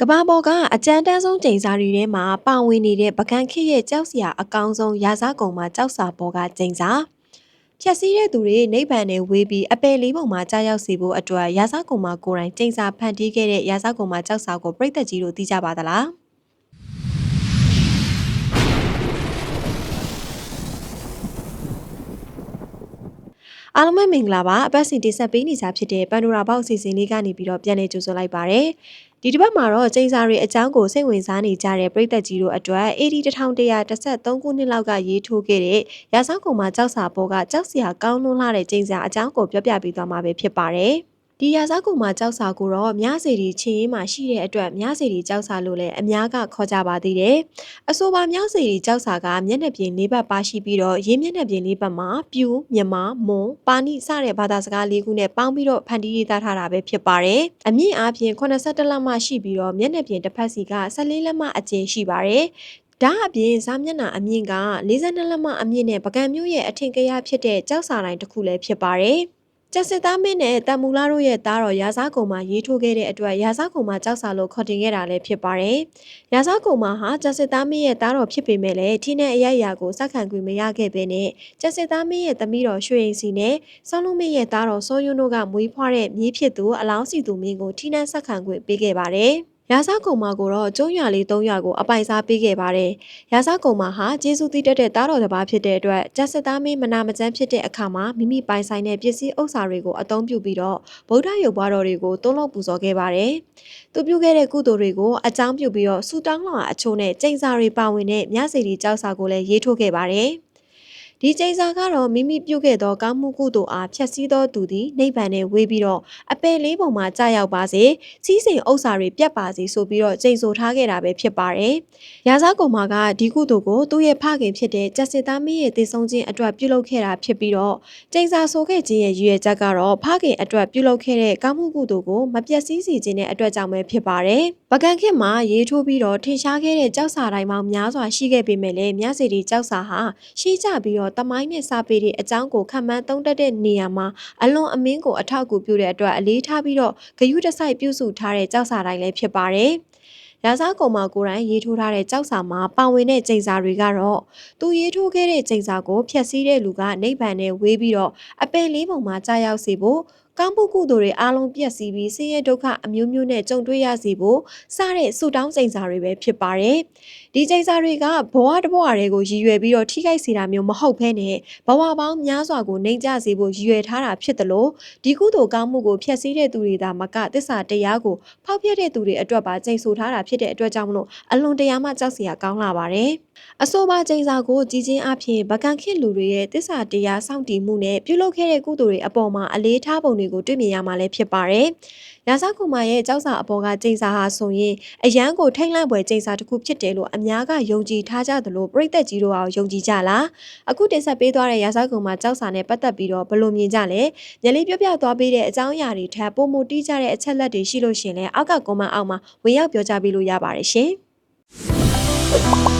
ကဘာပေါ်ကအကြမ်းတမ်းဆုံးကျိန်စာတွေထဲမှာပါဝင်နေတဲ့ပကံခေတ်ရဲ့ကြောက်စရာအကောင်းဆုံးရာဇကုံမှာကြောက်စာပေါ်ကကျိန်စာဖြက်စီးတဲ့သူတွေနိဗ္ဗာန်နဲ့ဝေးပြီးအပယ်လေးပုံမှာကြာရောက်စေဖို့အတွက်ရာဇကုံမှာကိုယ်တိုင်ကျိန်စာဖန်တီးခဲ့တဲ့ရာဇကုံမှာကြောက်စာကိုပြိတ္တကြီးတို့သိကြပါသလား အားလုံးပဲမင်္ဂလာပါအပတ်စဉ်တင်ဆက်ပေးနေကြဖြစ်တဲ့ပန်ဒိုရာဘောက်အစီအစဉ်လေးကနေပြီးတော့ပြန်လည်ကြိုဆိုလိုက်ပါရစေဒီတစ်ပတ်မှာတော့ကျင်းစာတွေအကြောင်းကိုစိတ်ဝင်စားနေကြတဲ့ပြည်သက်ကြီးတို့အတွက် AD 1113ခုနှစ်လောက်ကရေးထိုးခဲ့တဲ့ရာဇောက်ကုံမှာကြောက်စာပေါ်ကကြောက်စရာကောင်းလွန်းလာတဲ့ကျင်းစာအကြောင်းကိုပြောပြပေးသွားမှာပဲဖြစ်ပါတယ်။ ဒီရာဇကုံမှာကြောက်စာကိုတော့မြစီတီချင်းရင်မှာရှိတဲ့အတွက်မြစီတီကြောက်စာလို့လည်းအများကခေါ်ကြပါသေးတယ်။အဆိုပါမြစီတီကြောက်စာကမျက်နှာပြင်၄ဘက်ပါရှိပြီးတော့ရင်းမျက်နှာပြင်၄ဘက်မှာပြူမြန်မာမွန်ပါဏိစတဲ့ဘာသာစကား၄ခုနဲ့ပေါင်းပြီးတော့ဖန်တီးရေးသားထားတာပဲဖြစ်ပါတယ်။အမြင့်အားဖြင့်82လက်မှရှိပြီးတော့မျက်နှာပြင်တစ်ဖက်စီက14လက်မှအကျဉ်းရှိပါတယ်။ဒါအပြင်ဇာမျက်နှာအမြင့်က42လက်မအမြင့်နဲ့ပကံမျိုးရဲ့အထင်ကရဖြစ်တဲ့ကြောက်စာတိုင်းတစ်ခုလည်းဖြစ်ပါတယ်။ ကျစစ်သားမင်းနဲ့တန်မူလာတို့ရဲ့သားတော်ရာဇာကုံမှာရေးထိုးခဲ့တဲ့အတွက်ရာဇာကုံမှာကြောက်စာလို့ခေါ်တင်ခဲ့တာလည်းဖြစ်ပါတယ်။ရာဇာကုံမှာဟာကျစစ်သားမင်းရဲ့သားတော်ဖြစ်ပေမဲ့လည်းထင်းတဲ့အရိုက်အရာကိုစက္ခံခွင့်မရခဲ့ပေနဲ့ကျစစ်သားမင်းရဲ့သမီးတော်ရွှေရင်စီနဲ့ဆောင်းလုံးမင်းရဲ့သားတော်စောယွန်းတို့ကမွေးဖွားတဲ့မြေးဖြစ်သူအလောင်းစီသူမင်းကိုထင်းနဲ့စက္ခံခွင့်ပေးခဲ့ပါတယ်။ ရာဇကုံမာကိုတော့ကျုံးရွာလေး၃ရွာကိုအပိုင်စားပေးခဲ့ပါတယ်။ရာဇကုံမာဟာကျေးဇူးတည်တတ်တဲ့သားတော်တစ်ပါးဖြစ်တဲ့အတွက်ကျက်စစ်သားမင်းမနာမကျန်းဖြစ်တဲ့အခါမှာမိမိပိုင်ဆိုင်တဲ့ပစ္စည်းဥစ္စာတွေကိုအသုံးပြုပြီးတော့ဗုဒ္ဓရုပ်ပွားတော်တွေကိုတုံးလုံးပူဇော်ခဲ့ပါတယ်။သူပြုခဲ့တဲ့ကုသိုလ်တွေကိုအကြောင်းပြုပြီးတော့ဆူတောင်းလောင်အချို့နဲ့ကျိန်စာတွေပါဝင်တဲ့မြစီတီကြောက်စာကိုလည်းရေးထိုးခဲ့ပါတယ်။ ဒီကျိန်စာကတော့မိမိပြုခဲ့သောကောင်းမှုကုသိုလ်အားဖြည့်ဆည်းသောသူသည်နိဗ္ဗာန်နဲ့ဝေးပြီးတော့အပယ်လေးပုံမှာကြာရောက်ပါစေစီးစိမ်ဥစ္စာတွေပြတ်ပါစေဆိုပြီးတော့ကျိန်ဆိုထားခဲ့တာပဲဖြစ်ပါတယ်။ရာဇကုံမာကဒီကုသိုလ်ကိုသူ့ရဲ့ဖခင်ဖြစ်တဲ့ကျက်စစ်သားမင်းရဲ့တည်ဆုံခြင်းအတွက်ပြုလုပ်ခဲ့တာဖြစ်ပြီးတော့ကျိန်စာဆိုခဲ့ခြင်းရဲ့ရည်ရွယ်ချက်ကတော့ဖခင်အတွက်ပြုလုပ်ခဲ့တဲ့ကောင်းမှုကုသိုလ်ကိုမပြတ်စည်းစေခြင်းတဲ့အတွက်ကြောင့်ပဲဖြစ်ပါတယ်။ပကံခေတ်မှာရေးထိုးပြီးတော့ထင်ရှားခဲ့တဲ့ကြောက်စာတိုင်းပေါင်းများစွာရှိခဲ့ပေမဲ့လည်းမြစီတီကြောက်စာဟာရှိကြပြီးတော့တမိုင်းနဲ့စာပေတွေအကြောင်းကိုခံမှန်းသုံးတတ်တဲ့နေရာမှာအလွန်အမင်းကိုအထောက်အကူပြုတဲ့အတွက်အလေးထားပြီးတော့ဂယုတစိုက်ပြုစုထားတဲ့ကြောက်စာတိုင်းလည်းဖြစ်ပါတယ်။ရာဇကုံမှာကိုယ်တိုင်ရေးထိုးထားတဲ့ကြောက်စာမှာပါဝင်တဲ့ကျိန်စာတွေကတော့သူရေးထိုးခဲ့တဲ့ကျိန်စာကိုဖျက်ဆီးတဲ့လူကနိဗ္ဗာန်နဲ့ဝေးပြီးတော့အပယ်လေးပုံမှာကြာရောက်စေဖို့ ကောင်းမှုကုသိုလ်တွေအားလုံးပြည့်စည်ပြီးဆင်းရဲဒုက္ခအမျိုးမျိုးနဲ့ကြုံတွေ့ရစေဖို့စတဲ့ဆုတောင်းစိန်စာတွေပဲဖြစ်ပါတယ်။ဒီစိန်စာတွေကဘဝတစ်ဘဝတွေကိုရည်ရွယ်ပြီးတော့ထိခိုက်စေတာမျိုးမဟုတ်ဘဲနဲ့ဘဝပေါင်းများစွာကိုနှိမ်ကျစေဖို့ရည်ရွယ်ထားတာဖြစ်တယ်လို့ဒီကုသိုလ်ကောင်းမှုကိုဖျက်ဆီးတဲ့သူတွေသာမကသစ္စာတရားကိုဖောက်ဖျက်တဲ့သူတွေအတွက်ပါကြိမ်ဆိုထားတာဖြစ်တဲ့အတွက်ကြောင့်မလို့အလွန်တရာမှကြောက်စရာကောင်းလာပါတယ်။အဆိုပါကျိန်စာကိုကြည်ချင်းအဖြစ်ဗကန်ခေလူတွေရဲ့တစ္ဆာတရားစောင့်တည်မှုနဲ့ပြုလုပ်ခဲ့တဲ့ကုသိုလ်တွေအပေါ်မှာအလေးထားပုံတွေကိုတွေ့မြင်ရမှာလည်းဖြစ်ပါတယ်။ရာဇကုမာရဲ့ကြောက်စာအပေါ်ကကျိန်စာဟာဆိုရင်အရန်ကိုထိတ်လန့်ပွဲကျိန်စာတစ်ခုဖြစ်တယ်လို့အများကယုံကြည်ထားကြသလိုပြိသက်ကြီးတို့အောင်ယုံကြည်ကြလား။အခုတင်ဆက်ပေးသွားတဲ့ရာဇကုမာကြောက်စာနဲ့ပတ်သက်ပြီးတော့ဘယ်လိုမြင်ကြလဲ။ညလေးပြပြသွားပေးတဲ့အကြောင်းအရာတွေထပ်ပုံမတီးကြတဲ့အချက်လက်တွေရှိလို့ရှင်လဲအောက်ကကွန်မန့်အောက်မှာဝင်ရောက်ပြောကြားပေးလို့ရပါတယ်ရှင်။